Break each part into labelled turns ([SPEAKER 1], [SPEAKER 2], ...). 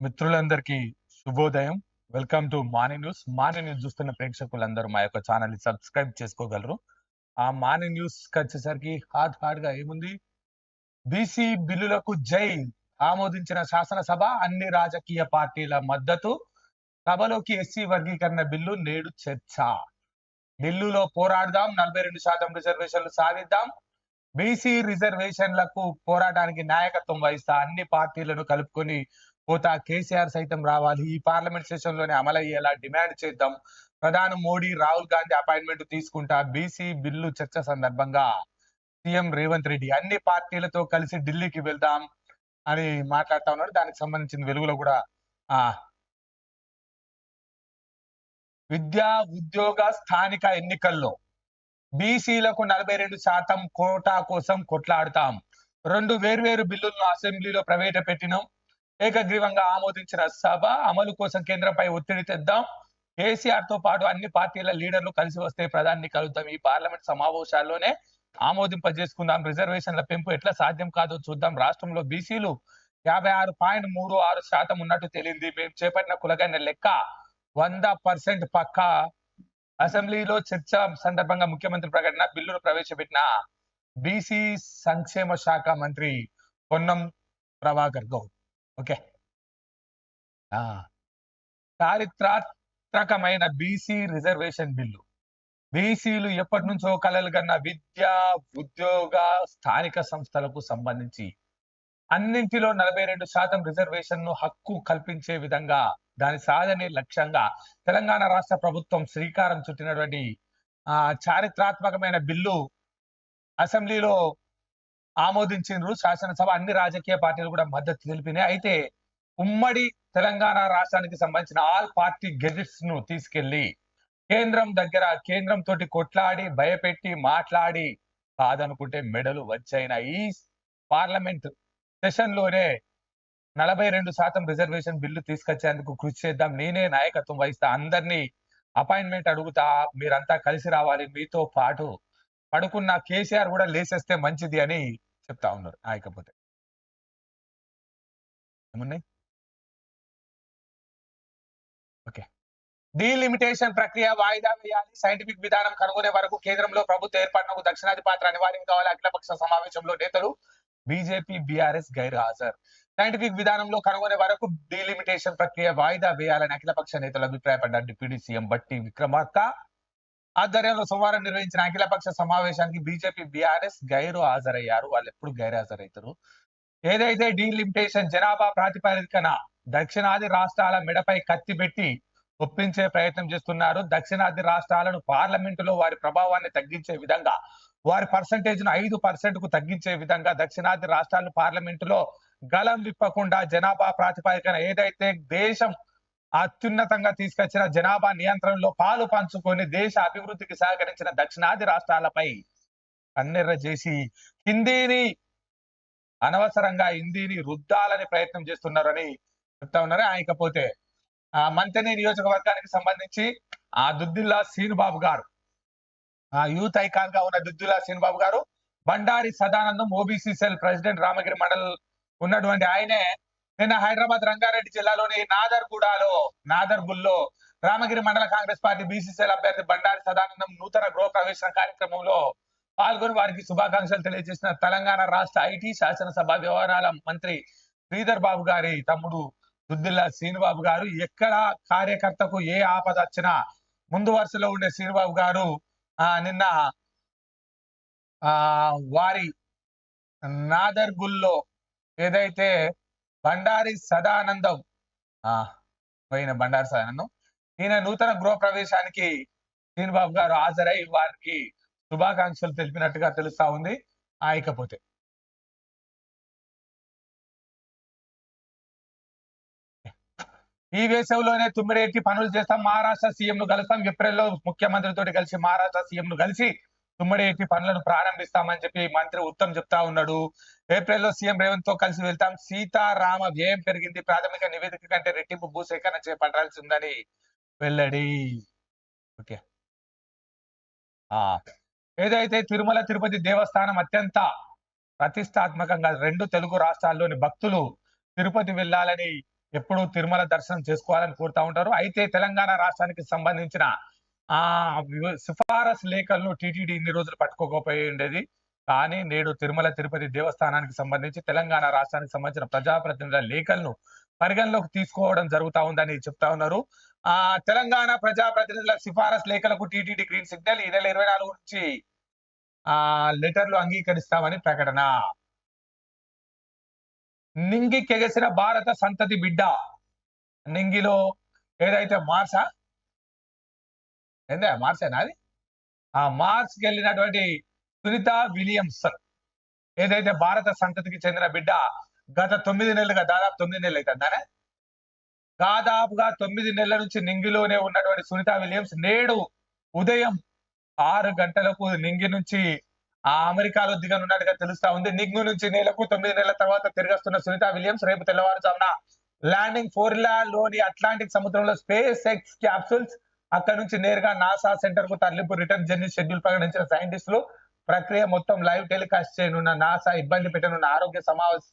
[SPEAKER 1] మిత్రులందరికీ శుభోదయం. Welcome to morning news morning news చూస్తున్న ప్రేక్షకులందరూ మా యొక్క ఛానల్ని సబ్స్క్రైబ్ చేసుకోగలరు. ఆ మార్నింగ్ న్యూస్ వచ్చేసరికి హాట్ హాట్గా ఏముంది? బీసీ బిల్లులకు జై ఆమోదించిన శాసనసభ అన్ని రాజకీయ పార్టీల మద్దతు. సభలోకి ఎస్సీ వర్గీకరణ బిల్లు నేడు చర్చ. ఢిల్లీలో పోరాడదాం నలభై రెండు శాతం రిజర్వేషన్లు సాధిద్దాం. బీసీ రిజర్వేషన్లకు పోరాటానికి నాయకత్వం వహిస్తా అన్ని పార్టీలను కలుపుకొని పోతా కేసీఆర్ సైతం రావాలి. ఈ పార్లమెంట్ సెషన్లోనే అమలయ్యేలా డిమాండ్ చేద్దాం. ప్రధాని మోడీ రాహుల్ గాంధీ అపాయింట్మెంట్ తీసుకుంటా బీసీ బిల్లు చర్చ సందర్భంగా సీఎం రేవంత్ రెడ్డి అన్ని పార్టీలతో కలిసి ఢిల్లీకి వెళ్దాం అని మాట్లాడుతా ఉన్నాడు. దానికి సంబంధించిన వెలుగులో కూడా ఆ విద్యా ఉద్యోగ స్థానిక ఎన్నికల్లో బీసీలకు నలభై రెండు శాతం కోటా కోసం కొట్లాడతాం. రెండు వేర్వేరు బిల్లులను అసెంబ్లీలో ప్రవేశపెట్టినాం ఏకగ్రీవంగా ఆమోదించిన సభ అమలు కోసం కేంద్రంపై ఒత్తిడి తెద్దాం. కేసీఆర్తో పాటు అన్ని పార్టీల లీడర్లు కలిసి వస్తే ప్రధాని కలుద్దాం. ఈ పార్లమెంట్ సమావేశాల్లోనే ఆమోదింపజేసుకుందాం. రిజర్వేషన్ల పెంపు ఎట్లా సాధ్యం కాదో చూద్దాం. రాష్ట్రంలో బీసీలు యాభై ఆరు పాయింట్ మూడు ఆరు శాతం ఉన్నట్టు తెలియంది మేము చేపట్టిన కులగైన లెక్క వంద పర్సెంట్ పక్క. అసెంబ్లీలో చర్చ సందర్భంగా ముఖ్యమంత్రి ప్రకటన బిల్లును ప్రవేశపెట్టిన బీసీ సంక్షేమ శాఖ మంత్రి పొన్నం ప్రభాకర్ గౌడ్. ఓకే. చారిత్రాత్మకమైన బీసీ రిజర్వేషన్ బిల్లు. బీసీలు ఎప్పటి నుంచో కలలు కన్న విద్య ఉద్యోగ స్థానిక సంస్థలకు సంబంధించి అన్నింటిలో నలభై రెండు శాతం రిజర్వేషన్ను హక్కు కల్పించే విధంగా దాని సాధనే లక్ష్యంగా తెలంగాణ రాష్ట్ర ప్రభుత్వం శ్రీకారం చుట్టినటువంటి ఆ చారిత్రాత్మకమైన బిల్లు అసెంబ్లీలో ఆమోదించిండ్రు శాసనసభ అన్ని రాజకీయ పార్టీలు కూడా మద్దతు తెలిపినాయి. అయితే ఉమ్మడి తెలంగాణ రాష్ట్రానికి సంబంధించిన ఆల్ పార్టీ గెజిట్స్ను తీసుకెళ్ళి కేంద్రం దగ్గర కేంద్రం తోటి కొట్లాడి భయపెట్టి మాట్లాడి కాదనుకుంటే మెడలు వచ్చైన ఈ పార్లమెంట్ సెషన్లోనే నలభై రెండు శాతం రిజర్వేషన్ బిల్లు తీసుకొచ్చేందుకు కృషి చేద్దాం. నేనే నాయకత్వం వహిస్తా. అందరినీ అపాయింట్మెంట్ అడుగుతా. మీరంతా కలిసి రావాలి. మీతో పాటు పడుకున్న కేసీఆర్ కూడా లేసేస్తే మంచిది అని చెప్తా ఉన్నారు. ఆయకపోతే ఏమున్నాయి ఓకే. డీలిమిటేషన్ ప్రక్రియ వాయిదా వేయాలి. సైంటిఫిక్ విధానం కనుగొనే వరకు కేంద్రంలో ప్రభుత్వ ఏర్పాటునకు దక్షిణాది పాత్ర అనివార్యం కావాలి. అఖిలపక్ష సమావేశంలో నేతలు బీజేపీ బీఆర్ఎస్ గైర్ హాజరు సైంటిఫిక్ విధానంలో కనుగొనే వరకు డీలిమిటేషన్ ప్రక్రియ వాయిదా వేయాలని అఖిలపక్ష నేతలు అభిప్రాయపడ్డారు. డిప్యూటీ సీఎం బట్టి విక్రమార్క ఆధ్వర్యంలో సోమవారం నిర్వహించిన అఖిలపక్ష సమావేశానికి బీజేపీ బీఆర్ఎస్ గైరు హాజరయ్యారు. వాళ్ళు ఎప్పుడు గైరు హాజరవుతారు ఏదైతే డీలిమిటేషన్ జనాభా ప్రాతిపదికన దక్షిణాది రాష్ట్రాల మెడపై కత్తి పెట్టి ఒప్పించే ప్రయత్నం చేస్తున్నారు. దక్షిణాది రాష్ట్రాలను పార్లమెంటులో వారి ప్రభావాన్ని తగ్గించే విధంగా వారి పర్సంటేజ్ను ఐదు పర్సెంట్కు తగ్గించే విధంగా దక్షిణాది రాష్ట్రాలను పార్లమెంటులో గలం విప్పకుండా జనాభా ప్రాతిపదికన ఏదైతే దేశం అత్యున్నతంగా తీసుకొచ్చిన జనాభా నియంత్రణలో పాలు పంచుకొని దేశ అభివృద్ధికి సహకరించిన దక్షిణాది రాష్ట్రాలపై కన్నెర్ర చేసి హిందీని అనవసరంగా హిందీని రుద్దాలని ప్రయత్నం చేస్తున్నారని చెప్తా ఉన్నారు. ఆయకపోతే ఆ మంతని నియోజకవర్గానికి సంబంధించి ఆ దుద్దిల్లా శ్రీనుబాబు గారు ఆ యూత్ ఐకాన్గా ఉన్న దుద్దిల్లా శ్రీనుబాబు గారు Bandari Sadanandam OBC cell president Ramagiri mandal ఉన్నటువంటి ఆయనే నిన్న హైదరాబాద్ రంగారెడ్డి జిల్లాలోని నాదర్గూడలో నాదర్గుల్లో రామగిరి మండల కాంగ్రెస్ పార్టీ బీసీసీఎల్ అభ్యర్థి బండారి సదానందం నూతన గృహ ప్రవేశం కార్యక్రమంలో పాల్గొని వారికి శుభాకాంక్షలు తెలియజేసిన తెలంగాణ రాష్ట్ర ఐటీ శాసనసభ వ్యవహారాల మంత్రి శ్రీధర్ బాబు గారి తమ్ముడు దుద్దిల్లా శ్రీనిబాబు గారు. ఎక్కడ కార్యకర్తకు ఏ ఆపద వచ్చినా ముందు వరుసలో ఉండే శ్రీనిబాబు గారు ఆ నిన్న ఆ వారి నాదర్గుల్లో ఏదైతే బండారి సదానందం. ఆ పోయిన బండారి సదానందం. ఈయన నూతన గృహ ప్రవేశానికి శ్రీనిబాబు గారు హాజరై వారికి శుభాకాంక్షలు తెలిపినట్టుగా తెలుస్తా ఉంది. ఆయకపోతే ఈ వేసవిలోనే తుమ్మిడేటి పనులు చేస్తాం. మహారాష్ట్ర సీఎం ను కలుస్తాం. ఏప్రిల్లో ముఖ్యమంత్రితో కలిసి మహారాష్ట్ర సీఎం ను కలిసి తుమ్మడేటి పనులను ప్రారంభిస్తామని చెప్పి మంత్రి ఉత్తమ్ చెప్తా ఉన్నాడు. ఏప్రిల్లో సీఎం రేవంత్తో కలిసి వెళ్తాం. సీతారామ వ్యయం పెరిగింది. ప్రాథమిక నివేదిక కంటే రెట్టింపు భూసేకరణ చేపట్టాల్సి ఉందని వెల్లడి. ఓకే. ఆ. ఏదైతే తిరుమల తిరుపతి దేవస్థానం అత్యంత ప్రతిష్టాత్మకంగా రెండు తెలుగు రాష్ట్రాల్లోని భక్తులు తిరుపతి వెళ్ళాలని ఎప్పుడూ తిరుమల దర్శనం చేసుకోవాలని కోరుతా ఉంటారు. అయితే తెలంగాణ రాష్ట్రానికి సంబంధించిన ఆ సిఫారసు లేఖలను టీటీడీ ఇన్ని రోజులు పట్టుకోకపోయి ఉండేది. కానీ నేడు తిరుమల తిరుపతి దేవస్థానానికి సంబంధించి తెలంగాణ రాష్ట్రానికి సంబంధించిన ప్రజాప్రతినిధుల లేఖలను పరిగణలోకి తీసుకోవడం జరుగుతా ఉందని చెప్తా ఉన్నారు. ఆ తెలంగాణ ప్రజాప్రతినిధుల సిఫారసు లేఖలకు టీటీడీ గ్రీన్ సిగ్నల్ ఈ నెల ఇరవై నాలుగు నుంచి ఆ లెటర్లు అంగీకరిస్తామని ప్రకటన. నింగి కెగసిన భారత సంతతి బిడ్డ. నింగిలో ఏదైతే మార్సా ఏందా? మార్సేనా అది? ఆ మార్స్కి వెళ్ళినటువంటి సునీత విలియమ్సన్. ఏదైతే భారత సంతతికి చెందిన బిడ్డ గత తొమ్మిది నెలలుగా దాదాపు తొమ్మిది నెలలు అవుతుందానే దాదాపుగా తొమ్మిది నెలల నుంచి నింగిలోనే ఉన్నటువంటి సునీత విలియమ్స్ నేడు ఉదయం ఆరు గంటలకు నింగి నుంచి ఆ అమెరికాలో దిగనున్నట్టుగా తెలుస్తా ఉంది. నింగు నుంచి నేలకు తొమ్మిది నెలల తర్వాత తిరిగొస్తున్న సునీత విలియమ్స్ రేపు తెల్లవారుజామున ల్యాండింగ్ ఫోర్లా లోని అట్లాంటిక్ సముద్రంలో స్పేస్ ఎక్స్ క్యాప్సూల్స్ అక్కడ నుంచి నేరుగా నాసా సెంటర్కు తరలింపు రిటర్న్ జర్నీ షెడ్యూల్ ప్రకటించిన సైంటిస్టులు ప్రక్రియ మొత్తం లైవ్ టెలికాస్ట్ చేయనున్న నాసా ఇబ్బంది పెట్టనున్న ఆరోగ్య సమావేశ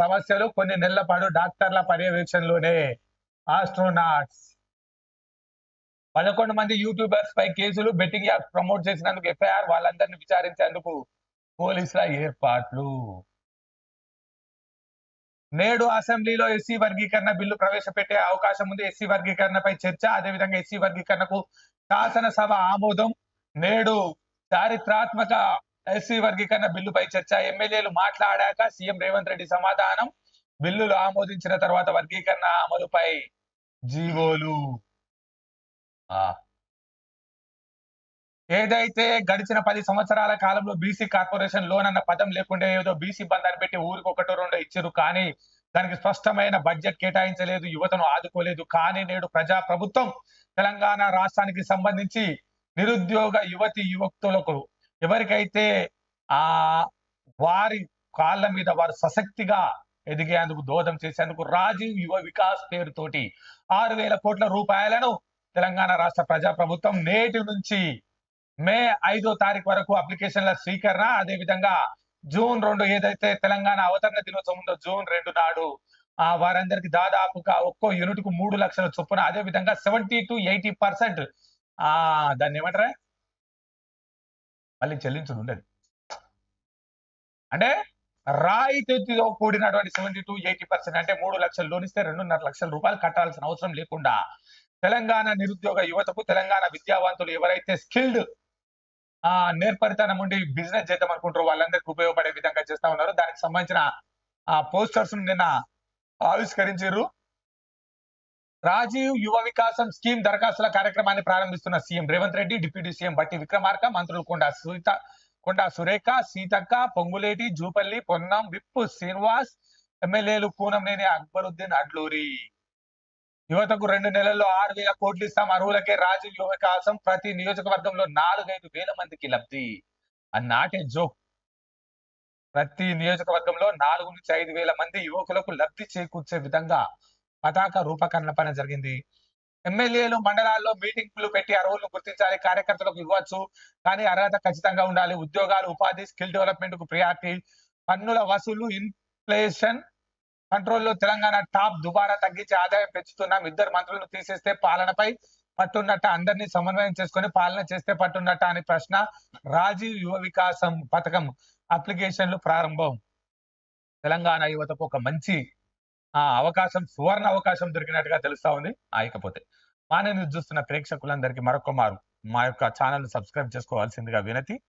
[SPEAKER 1] సమస్యలు కొన్ని నెలల పాటు డాక్టర్ల పర్యవేక్షణలోనే. ఆస్ట్రోనాట్స్ పదకొండు మంది యూట్యూబర్స్ పై కేసులు బెట్టింగ్ యాప్ ప్రమోట్ చేసినందుకు ఎఫ్ఐఆర్ వాళ్ళందరినీ విచారించేందుకు పోలీసుల ఏర్పాట్లు. నేడు అసెంబ్లీలో ఎస్సీ వర్గీకరణ బిల్లు ప్రవేశపెట్టే అవకాశం ఉంది. ఎస్సీ వర్గీకరణపై చర్చ అదేవిధంగా ఎస్సీ వర్గీకరణకు శాసనసభ ఆమోదం. నేడు చారిత్రాత్మక ఎస్సీ వర్గీకరణ బిల్లుపై చర్చ. ఎమ్మెల్యేలు మాట్లాడాక సీఎం రేవంత్ రెడ్డి సమాధానం. బిల్లులు ఆమోదించిన తర్వాత వర్గీకరణ అమలుపై జీవోలు. ఆ ఏదైతే గడిచిన పది సంవత్సరాల కాలంలో బీసీ కార్పొరేషన్ లోన్ అన్న పదం లేకుండా ఏదో బీసీ బంధాన్ని పెట్టి ఊరికి ఒకటో రెండో ఇచ్చారు కానీ దానికి స్పష్టమైన బడ్జెట్ కేటాయించలేదు యువతను ఆదుకోలేదు. కానీ నేడు ప్రజా ప్రభుత్వం తెలంగాణ రాష్ట్రానికి సంబంధించి నిరుద్యోగ యువతి యువకులకు ఎవరికైతే ఆ వారి కాళ్ళ మీద వారు సశక్తిగా ఎదిగేందుకు దోహదం చేసేందుకు రాజీవ్ యువ వికాస్ పేరుతోటి ఆరు వేల కోట్ల రూపాయలను తెలంగాణ రాష్ట్ర ప్రజా ప్రభుత్వం నేటి నుంచి మే ఐదో తారీఖు వరకు అప్లికేషన్ల స్వీకరణ. అదే విధంగా జూన్ రెండు ఏదైతే తెలంగాణ అవతరణ దినోత్సవం ఉందో జూన్ రెండు నాడు ఆ వారందరికి దాదాపుగా ఒక్కో యూనిట్కు మూడు లక్షల చొప్పున అదే విధంగా సెవెంటీ టు ఎయిటీ పర్సెంట్ ఆ దాన్ని ఏమంటారా? మళ్ళీ చెల్లించుడు ఉండదు అంటే రాయితీతో కూడినటువంటి సెవెంటీ టు ఎయిటీ పర్సెంట్ అంటే మూడు లక్షలు లోన్ ఇస్తే రెండున్నర లక్షల రూపాయలు కట్టాల్సిన అవసరం లేకుండా తెలంగాణ నిరుద్యోగ యువతకు తెలంగాణ విద్యావంతులు ఎవరైతే స్కిల్డ్ ఆ నేర్పరితనం ఉండి బిజినెస్ చేద్దాం అనుకుంటారు. వాళ్ళందరికీ ఉపయోగపడే విధంగా చేస్తా ఉన్నారు. దానికి సంబంధించిన ఆ పోస్టర్స్ నిన్న ఆవిష్కరించారు. రాజీవ్ యువ వికాసం స్కీమ్ దరఖాస్తుల కార్యక్రమాన్ని ప్రారంభిస్తున్న CM Revanth Reddy deputy CM Bhatti Vikramarka మంత్రులు కొండా సీత కొండా సురేఖ సీతక్క పొంగులేటి జూపల్లి పొన్నం విప్పు శ్రీనివాస్ ఎమ్మెల్యేలు పూనంనేని అక్బరుద్దీన్ అడ్లూరి. యువతకు రెండు నెలల్లో ఆరు వేల కోట్లు ఇస్తాం. అర్హులకే రాజు యువ ప్రతి నియోజకవర్గంలో నాలుగైదు వేల మందికి లబ్ధి. అన్నాటే జోక్. ప్రతి నియోజకవర్గంలో నాలుగు నుంచి ఐదు వేల మంది యువకులకు లబ్ధి చేకూర్చే విధంగా పతాక రూపకరణ పని జరిగింది. ఎమ్మెల్యేలు మండలాల్లో మీటింగ్లు పెట్టి అర్హులను గుర్తించాలి కార్యకర్తలకు ఇవ్వచ్చు. కానీ అర్హత ఖచ్చితంగా ఉండాలి. ఉద్యోగాలు ఉపాధి స్కిల్ డెవలప్మెంట్కు ప్రియారిటీ. పన్నుల వసూలు ఇన్ఫ్లేషన్ కంట్రోల్లో తెలంగాణ టాప్ దుబారా తగ్గించి ఆదాయం పెంచుతున్నాం. ఇద్దరు మంత్రులను తీసేస్తే పాలనపై పట్టున్నట్ట అందరినీ సమన్వయం చేసుకొని పాలన చేస్తే పట్టున్నట్ట అనే ప్రశ్న రాజీవ్ యువ వికాసం పథకం అప్లికేషన్లు ప్రారంభం. తెలంగాణ యువతకు ఒక మంచి ఆ అవకాశం సువర్ణ అవకాశం దొరికినట్టుగా తెలుస్తా ఉంది. ఆయకపోతే మానే చూస్తున్న ప్రేక్షకులందరికీ మరొక మారు మా యొక్క ఛానల్ సబ్స్క్రైబ్ చేసుకోవాల్సిందిగా వినతి.